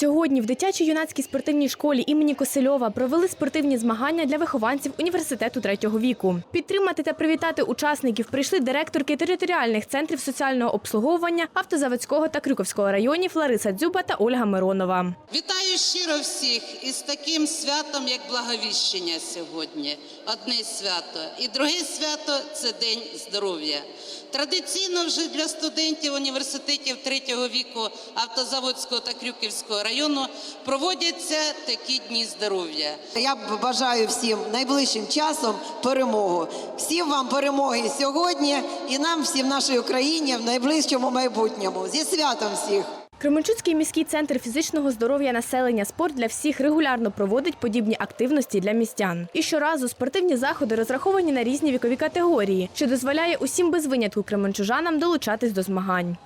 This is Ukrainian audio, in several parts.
Så Сьогодні в дитячо-юнацькій спортивній школі імені Косельова провели спортивні змагання для вихованців університету третього віку. Підтримати та привітати учасників прийшли директорки територіальних центрів соціального обслуговування Автозаводського та Крюковського районів Лариса Дзюба та Ольга Миронова. Вітаю щиро всіх із таким святом, як Благовіщення сьогодні. Одне свято. І друге свято це День здоров'я. Традиційно вже для студентів університетів третього віку Автозаводського та Крюківського району проводяться такі дні здоров'я. Я бажаю всім найближчим часом перемогу. Всім вам перемоги сьогодні і нам, всім нашій Україні в найближчому майбутньому. Зі святом всіх! Кременчуцький міський центр фізичного здоров'я населення спорт для всіх регулярно проводить подібні активності для містян. І щоразу спортивні заходи розраховані на різні вікові категорії, що дозволяє усім без винятку кременчужанам долучатись до змагань.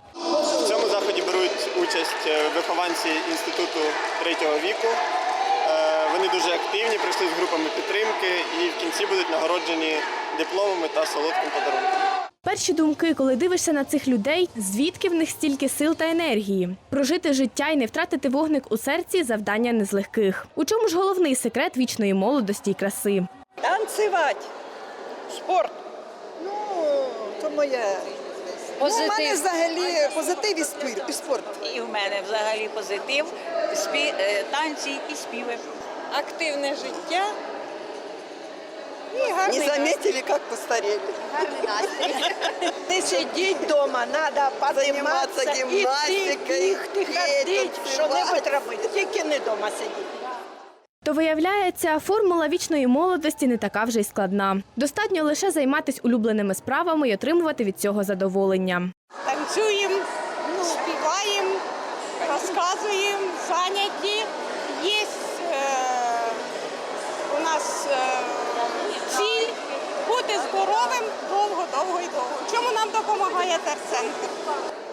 Участь е, вихованці інституту третього віку. Е, Вони дуже активні, прийшли з групами підтримки і в кінці будуть нагороджені дипломами та солодким подарунком. Перші думки, коли дивишся на цих людей, звідки в них стільки сил та енергії. Прожити життя і не втратити вогник у серці завдання не з легких. У чому ж головний секрет вічної молодості й краси? Танцювати. Спорт. Ну, то Ну, у мене взагалі позитив і спір- і спорт. І в мене взагалі позитив, спі... е, танці і співи. активне життя. І гарний Не заметили, як постарели. Не сидіть вдома, треба Займатися підніматися, гімнастикою, іти, бігти, ходити, що-небудь робити, тільки не вдома сидіти. То виявляється, формула вічної молодості не така вже й складна. Достатньо лише займатися улюбленими справами і отримувати від цього задоволення. Танцюємо, співаємо, розказуємо, заняті. Є е, у нас е, ціль бути здоровим довго, довго і довго. Чому нам допомагає терцентр?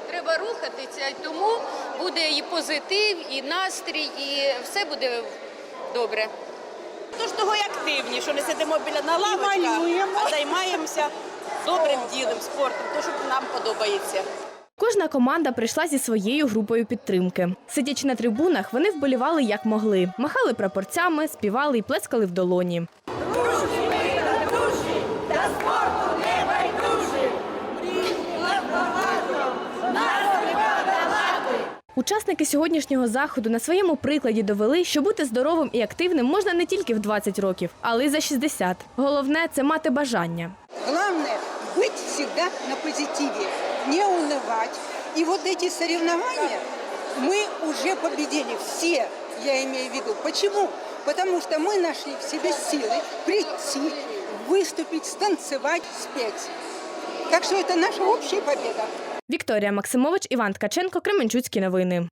Треба рухатися, тому буде і позитив, і настрій, і все буде добре. Тож того й активні, що не сидимо біля на лавочках, а займаємося добрим ділом, спортом, то що нам подобається. Кожна команда прийшла зі своєю групою підтримки. Сидячи на трибунах, вони вболівали як могли, махали прапорцями, співали і плескали в долоні. Учасники сьогоднішнього заходу на своєму прикладі довели, що бути здоровим і активним можна не тільки в 20 років, але й за 60. Головне це мати бажання. Главное быть всегда на позитиве, не унывать. И вот эти соревнования мы уже победили все, я имею в виду. Почему? Потому что мы нашли в себе силы прийти, выступить, станцевать, спеть. Так что это наша общая победа. Вікторія Максимович, Іван Ткаченко, Кременчуцькі новини.